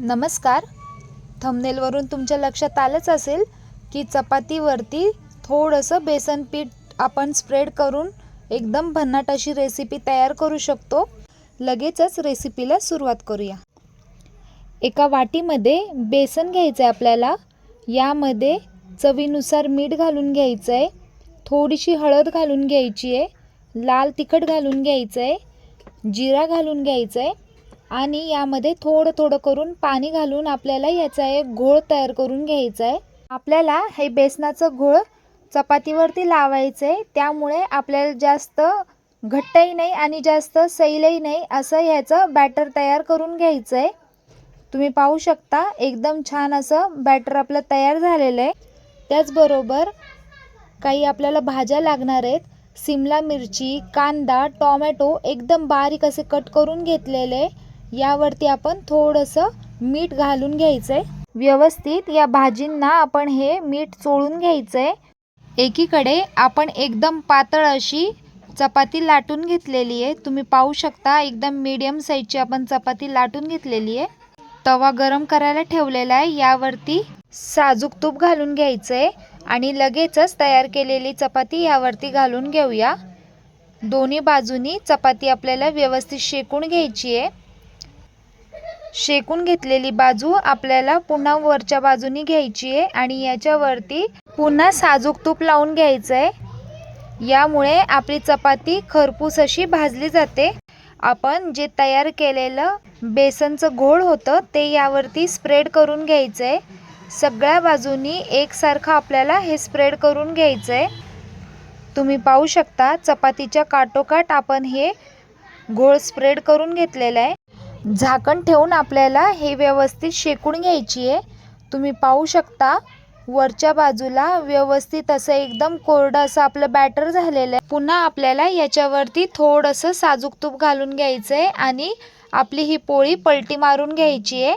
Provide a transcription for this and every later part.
नमस्कार. थंबनेलवरून तुमच्या लक्षात आलंच असेल की चपातीवरती थोडंसं बेसन पीठ आपण स्प्रेड करून एकदम भन्नाट अशी रेसिपी तयार करू शकतो. लगेचच रेसिपीला सुरुवात करूया. एका वाटीमध्ये बेसन घ्यायचं आहे आपल्याला. यामध्ये चवीनुसार मीठ घालून घ्यायचं आहे थोडीशी हळद घालून घ्यायची आहे लाल तिखट घालून घ्यायचं आहे जिरा घालून घ्यायचं आहे आणि यामध्ये थोडं थोडं करून पाणी घालून आपल्याला याचा एक घोळ तयार करून घ्यायचा आहे. आपल्याला हे बेसनाचं घोळ चपातीवरती लावायचं आहे. त्यामुळे आपल्याला जास्त घट्टही नाही आणि जास्त सैलही नाही असं ह्याचं बॅटर तयार करून घ्यायचं आहे. तुम्ही पाहू शकता एकदम छान असं बॅटर आपलं तयार झालेलं आहे. त्याचबरोबर काही आपल्याला भाज्या लागणार आहेत. सिमला मिरची कांदा टॉमॅटो एकदम बारीक असे कट करून घेतलेले यावरती आपण थोडंसं मीठ घालून घ्यायचं आहे व्यवस्थित या भाजींना आपण हे मीठ चोळून घ्यायचं आहे एकीकडे आपण एकदम पातळ अशी चपाती लाटून घेतलेली आहे. तुम्ही पाहू शकता एकदम मीडियम साईजची आपण चपाती लाटून घेतलेली आहे. तवा गरम करायला ठेवलेला आहे. यावरती साजूक तूप घालून घ्यायचं आहे आणि लगेचच तयार केलेली चपाती यावरती घालून घेऊया. दोन्ही बाजूनी चपाती आपल्याला व्यवस्थित शेकून घ्यायची आहे. शेकून घेतलेली बाजू आपल्याला पुन्हा वरच्या बाजूनी घ्यायची आहे आणि याच्यावरती पुन्हा साजूक तूप लावून घ्यायचं आहे. यामुळे आपली चपाती खरपूस अशी भाजली जाते. आपण जे तयार केलेलं बेसनचं घोळ होतं ते यावरती स्प्रेड करून घ्यायचं आहे सगळ्या बाजूनी एकसारखं आपल्याला हे स्प्रेड करून घ्यायचं आहे तुम्ही पाहू शकता चपातीच्या काटोकाट आपण हे घोळ स्प्रेड करून घेतलेलं आहे. झाकण ठेवून आपल्याला हे व्यवस्थित शेकून घ्यायची आहे. तुम्ही पाहू शकता वरच्या बाजूला व्यवस्थित असं एकदम कोरडं असं आपलं बॅटर झालेलं आहे. पुन्हा आपल्याला याच्यावरती थोडंसं साजूक तूप घालून घ्यायचं आहे आणि आपली ही पोळी पलटी मारून घ्यायची आहे.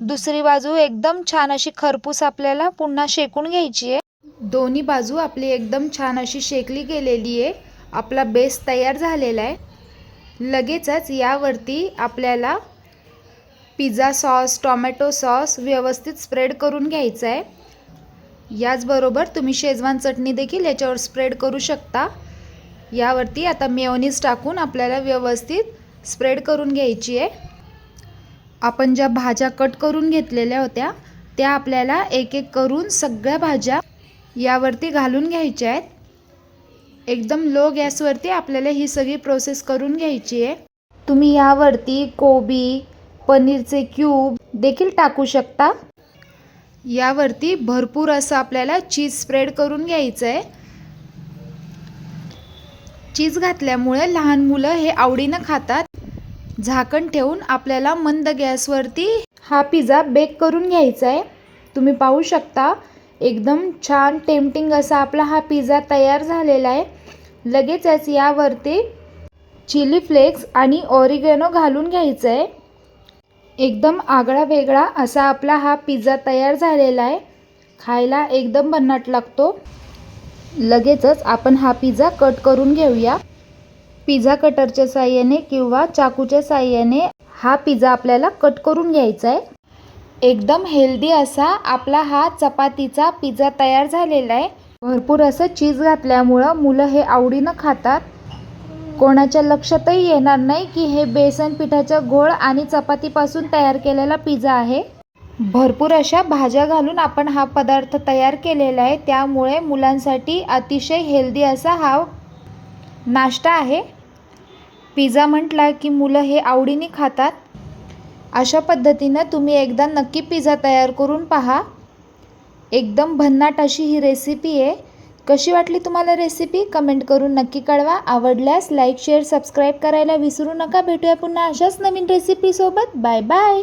दुसरी बाजू एकदम छान अशी खरपूस आपल्याला पुन्हा शेकून घ्यायची आहे. दोन्ही बाजू आपली एकदम छान अशी शेकली गेलेली आहे. आपला बेस तयार झालेला आहे. लगेचच यावरती आपल्याला पिझ्झा सॉस टॉमॅटो सॉस व्यवस्थित स्प्रेड करून घ्यायचं आहे याचबरोबर तुम्ही शेजवान चटणी देखील याच्यावर स्प्रेड करू शकता. यावरती आता मेयोनीज टाकून आपल्याला व्यवस्थित स्प्रेड करून घ्यायची आहे आपण ज्या भाज्या कट करून घेतलेल्या होत्या त्या आपल्याला एक एक करून सगळ्या भाज्या यावरती घालून घ्यायच्या आहेत. एकदम लो गॅसवरती आपल्याला ही सगळी प्रोसेस करून घ्यायची आहे. तुम्ही यावरती कोबी पनीरचे क्यूब देखील टाकू शकता. यावरती भरपूर असं आपल्याला चीज स्प्रेड करून घ्यायचं आहे चीज घातल्यामुळे लहान मुलं हे आवडीनं खातात. झाकण ठेवून आपल्याला मंद गॅसवरती हा पिझ्झा बेक करून घ्यायचा आहे तुम्ही पाहू शकता एकदम छान टेम्पटिंग असा आपला हा पिझ्झा तयार झालेला आहे. लगेचच यावरती चिली फ्लेक्स आणि ऑरिगेनो घालून घ्यायचं आहे. एकदम आगळा वेगळा असा आपला हा पिझ्झा तयार झालेला आहे. खायला एकदम भन्नाट लागतो. लगेचच आपण हा पिझ्झा कट करून घेऊया. पिझ्झा कटरच्या साह्याने किंवा चाकूच्या साह्याने हा पिझ्झा आपल्याला कट करून घ्यायचा आहे. एकदम हेल्दी असा आपला हा चपातीचा पिझ्झा तयार झालेला आहे. भरपूर असं चीज घातल्यामुळं मुलं हे आवडीनं खातात. कोणाच्या लक्षातही येणार नाही की हे बेसन पिठाचं घोळ आणि चपातीपासून तयार केलेला पिझ्झा आहे. भरपूर अशा भाज्या घालून आपण हा पदार्थ तयार केलेला आहे. त्यामुळे मुलांसाठी अतिशय हेल्दी असा हा नाश्ता आहे. पिझ्झा म्हटला की मुलं हे आवडीने खातात. अशा पद्धतीनं तुम्ही एकदा नक्की पिझ्झा तयार करून पहा. एकदम भन्नाट अशी ही रेसिपी आहे. कशी वाटली तुम्हाला रेसिपी कमेंट करून नक्की कळवा. आवडल्यास लाईक शेअर सबस्क्राईब करायला विसरू नका. भेटूया पुन्हा अशाच नवीन रेसिपीसोबत बाय बाय